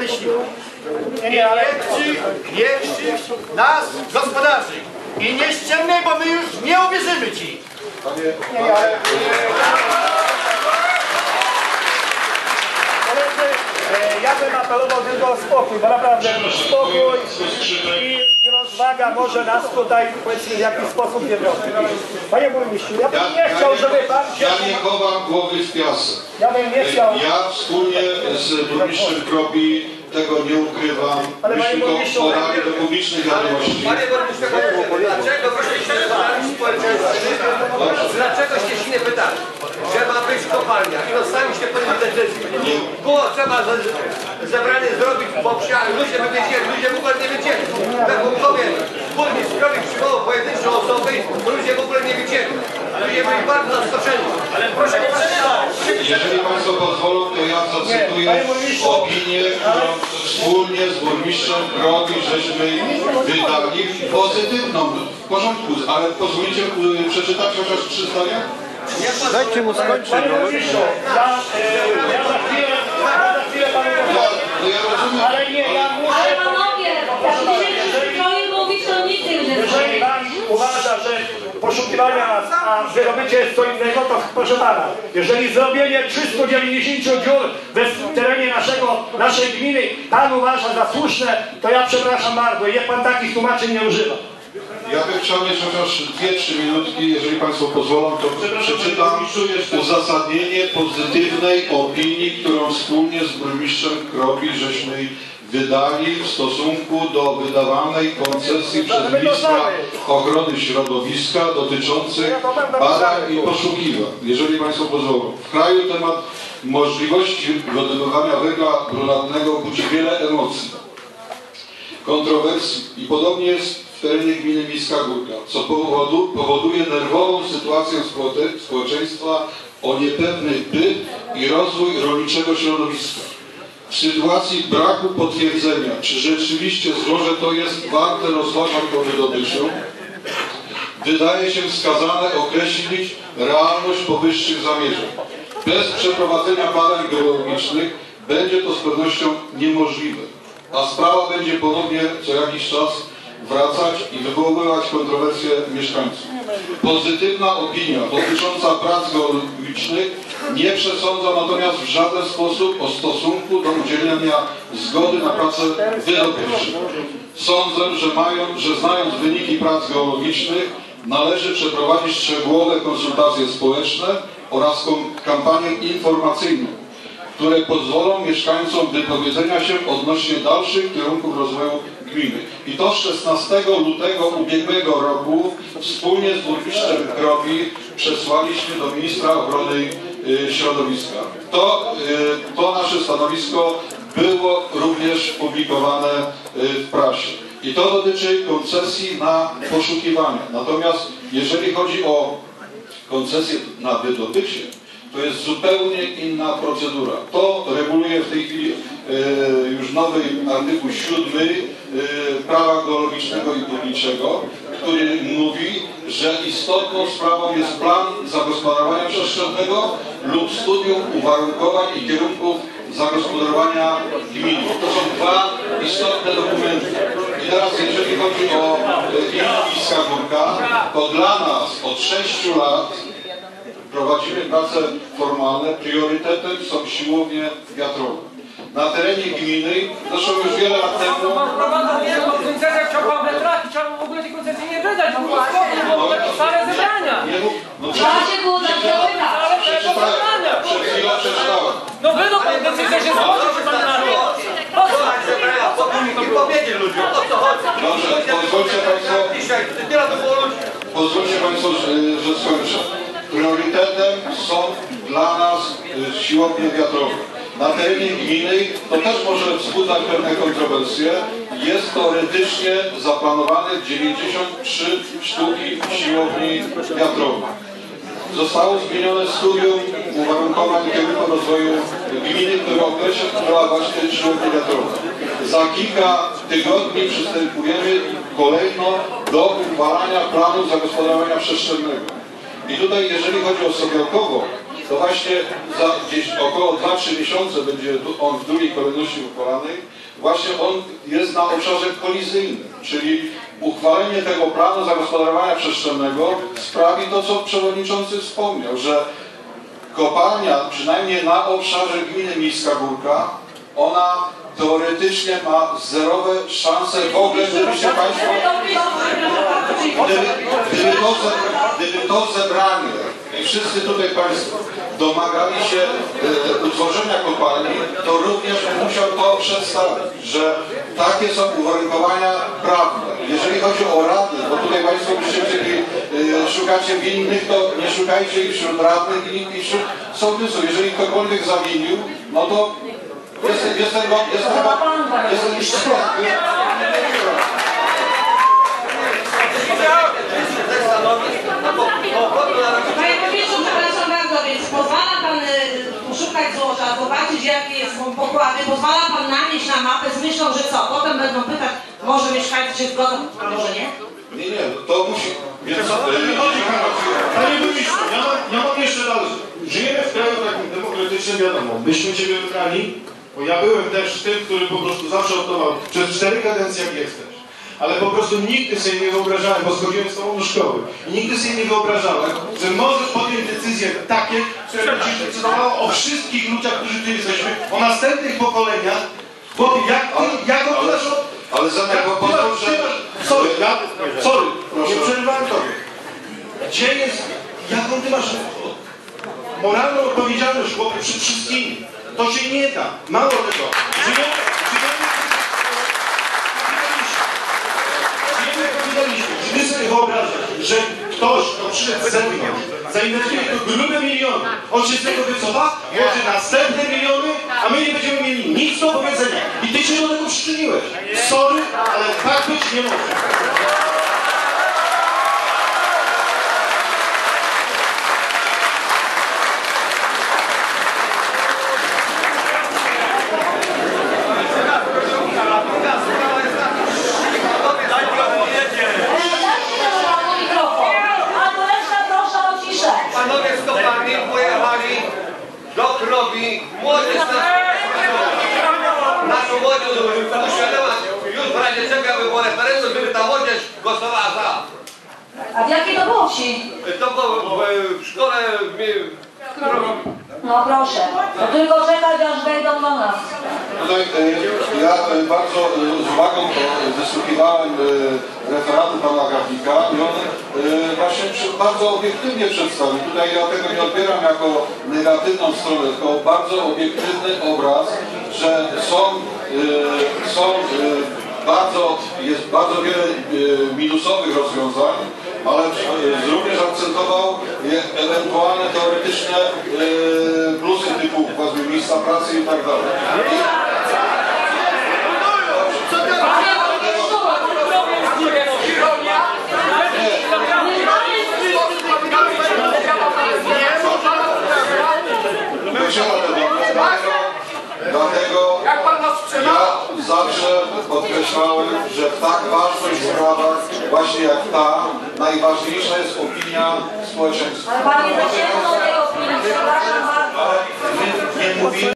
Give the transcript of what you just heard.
myśliwą. I niech niech nas gospodarzy. I nie ściemnej, bo my już nie uwierzymy ci e, ja bym apelował tylko o spokój, bo naprawdę spokój i, rozwaga może nas tutaj powiedzmy w jakiś sposób nie wioski. Panie burmistrzu, ja bym nie chciał, żeby pan się... Ja nie chowam głowy w piasek. Ja bym nie chciał... Ja wspólnie z burmistrzem Kropi tego nie ukrywam. Ale to burmistrzu, podali do publicznych wiadomości. Panie burmistrzu, dlaczego wyście się pytali społeczeństwo? Dlaczego się nie pytali? Że ma być kopalnia i no sami się podjęli decyzję. Było trzeba ze- zebranie zrobić wsi, ale ludzie by wiedzieli, ludzie w ogóle nie wiedzieli. Tak wątkowie burmistrz Krolik przywołał pojedynczą osobę i ludzie w ogóle nie wiedzieli. Ludzie byli bardzo zaskoczeni. Ale proszę nie przerywać. Jeżeli Państwo pozwolą, to ja zacytuję opinię, którą wspólnie z burmistrzem Kropi żeśmy wydali pozytywną. W porządku, ale pozwolicie y, przeczytać chociaż trzy zdania? Dajcie mu skończyć. Panie burmistrzu, ja, e, ja za chwilę, ja za chwilę panu Ja, no ja rozumiem. Ale nie, ja muszę... panowie, jak będziecie troje mówić, to nikt nie będzie Jeżeli pan uważa, że poszukiwania a wy robicie co innego, to proszę pana, jeżeli zrobienie 390 dziur w terenie naszego, naszej gminy pan uważa za słuszne, to ja przepraszam bardzo, niech pan takich tłumaczeń nie używa. Ja bym chciał mieć chociaż 2-3 minutki, jeżeli Państwo pozwolą, to przeczytam uzasadnienie pozytywnej opinii, którą wspólnie z burmistrzem Kropi żeśmy wydali w stosunku do wydawanej koncesji przez ministra ochrony środowiska dotyczących badań i poszukiwań. Jeżeli Państwo pozwolą. W kraju temat możliwości wydobywania węgla brunatnego budzi wiele emocji kontrowersji i podobnie jest w terenie gminy Miejska Górka, co powodu, powoduje nerwową sytuację społe- społeczeństwa o niepewny byt i rozwój rolniczego środowiska. W sytuacji braku potwierdzenia, czy rzeczywiście złoże to jest warte rozważań po wydobyciu, wydaje się wskazane określić realność powyższych zamierzeń. Bez przeprowadzenia badań geologicznych będzie to z pewnością niemożliwe, a sprawa będzie ponownie co jakiś czas wracać i wywoływać kontrowersje mieszkańców. Pozytywna opinia dotycząca prac geologicznych nie przesądza natomiast w żaden sposób o stosunku do udzielenia zgody na pracę wydobywczą. Sądzę, że, mają, że znając wyniki prac geologicznych należy przeprowadzić szczegółowe konsultacje społeczne oraz kampanię informacyjną, które pozwolą mieszkańcom wypowiedzenia się odnośnie dalszych kierunków rozwoju gminy. I to 16 lutego ubiegłego roku wspólnie z burmistrzem Kropi przesłaliśmy do ministra ochrony y, środowiska. To, y, to nasze stanowisko było również publikowane y, w prasie. I to dotyczy koncesji na poszukiwania. Natomiast jeżeli chodzi o koncesję na wydobycie, to jest zupełnie inna procedura. To reguluje w tej chwili e, już nowy artykuł 7 e, prawa geologicznego i górniczego, który mówi, że istotną sprawą jest plan zagospodarowania przestrzennego lub studium uwarunkowań i kierunków zagospodarowania gminy. To są dwa istotne dokumenty. I teraz jeżeli chodzi o e, Miejska Górka, to dla nas od 6 lat prowadzimy prace formalne. Priorytetem są siłownie wiatrowe. Na terenie gminy, zresztą już wiele lat temu, Prowadzą wielką koncesję, chciał pan wytracić, chciał w ogóle tej koncesji nie wydać, bo były stare zebrania. nie mów, no Da przecież się było tak przed chwilą przeczytałem. No wydał pan decyzję, że zgodził się pan na to. Po co? Tak zebrania, po i powiedzieć ludziom, o co chodzi. Dobrze, pozwólcie Państwo, to pozwólcie Państwo, że, że skończę. Priorytetem są dla nas y, siłownie wiatrowe. Na terenie gminy to też może wzbudzać pewne kontrowersje. Jest teoretycznie zaplanowane 93 sztuki siłowni wiatrowych. Zostało zmienione studium uwarunkowań kierunku rozwoju gminy, które określa właśnie siłownie wiatrowe. Za kilka tygodni przystępujemy kolejno do uchwalania planu zagospodarowania przestrzennego. I tutaj, jeżeli chodzi o Sobiałkowo, to właśnie za gdzieś około 2-3 miesiące będzie on w drugiej kolejności uchwalany. Właśnie on jest na obszarze kolizyjnym, czyli uchwalenie tego planu zagospodarowania przestrzennego sprawi to, co przewodniczący wspomniał, że kopalnia, przynajmniej na obszarze gminy Miejska Górka, ona teoretycznie ma zerowe szanse w ogóle, gdybyście Państwo Gdyby, gdyby, to, gdyby to zebranie i wszyscy tutaj Państwo domagali się e, utworzenia kopalni, to również musiał to przedstawić, że takie są uwarunkowania prawne. Jeżeli chodzi o rady, bo tutaj Państwo byście chcieli, e, szukacie winnych, to nie szukajcie ich wśród radnych i, i wśród sołtysów. Jeżeli ktokolwiek zawinił, no to jestem, jestem, go- jestem, jestem, jestem, Tych stanowisk, no Panie burmistrzu, przepraszam bardzo, więc pozwala pan y, poszukać złoża, zobaczyć jakie jest pokłady, pozwala pan nanieść na mapę z myślą, że co? Potem będą pytać, może mieszkańcy się zgodzą, a może nie? Nie, nie, to musi. Więc, e, Panie burmistrzu, ja mam, ja mam jeszcze dalej. Żyjemy w kraju takim demokratycznym, wiadomo. Myśmy Ciebie wybrali, bo ja byłem też tym, który po prostu zawsze oddawał przez cztery kadencje, jak jesteś. Ale po prostu nigdy sobie nie wyobrażałem, bo schodziłem z Tobą do szkoły, i nigdy sobie nie wyobrażałem, że możesz podjąć decyzje takie, które będziesz decydowało o wszystkich ludziach, którzy tu jesteśmy, o następnych pokoleniach, bo jak ty, jak oddasz od... ale Zenek, Jak po ty masz, pozwól, że... sorry, ja, sorry, Proszę. nie przerywałem tobie. Gdzie jest, jaką ty masz moralną odpowiedzialność, chłopie, przed wszystkimi? To się nie da. Mało tego. Żyjemy, żyjemy kapitaliśmy. Czy ty sobie wyobrażasz, że ktoś, kto przyszedł z zewnątrz, zainwestuje tu grube miliony, on się z tego wycofa, włoży następne miliony, a my nie będziemy mieli nic do powiedzenia. I ty się do tego przyczyniłeś. Sorry, ale tak być nie może. Dajcie temu mikrofon, albo reszta proszę o ciszę. Panowie z kopalni pojechali do Krobi, młodzież na... Naszą młodzież uświadoma, już w razie czego by było referendum, żeby ta młodzież głosowała za. A w jakiej to było wsi? To było w, w szkole w, w, No proszę, to tylko czekać aż wejdą do nas. Tutaj e, ja e, bardzo e, z uwagą e, wysłuchiwałem e, referatu pana Grafika i on e, właśnie przy, bardzo obiektywnie przedstawił. Tutaj ja tego nie odbieram jako negatywną stronę, tylko bardzo obiektywny obraz, że są, e, są e, bardzo, jest bardzo wiele e, minusowych rozwiązań, ale e, również akcentował ewentualne teoretyczne e, plusy typu powiedzmy miejsca pracy i tak dalej. I- Mamy Dlatego, dlatego ja zawsze podkreślałem, że w tak ważnych sprawach, właśnie jak ta, najważniejsza jest opinia społeczeństwa. Ale zasięgnął tej opinii, przepraszam bardzo.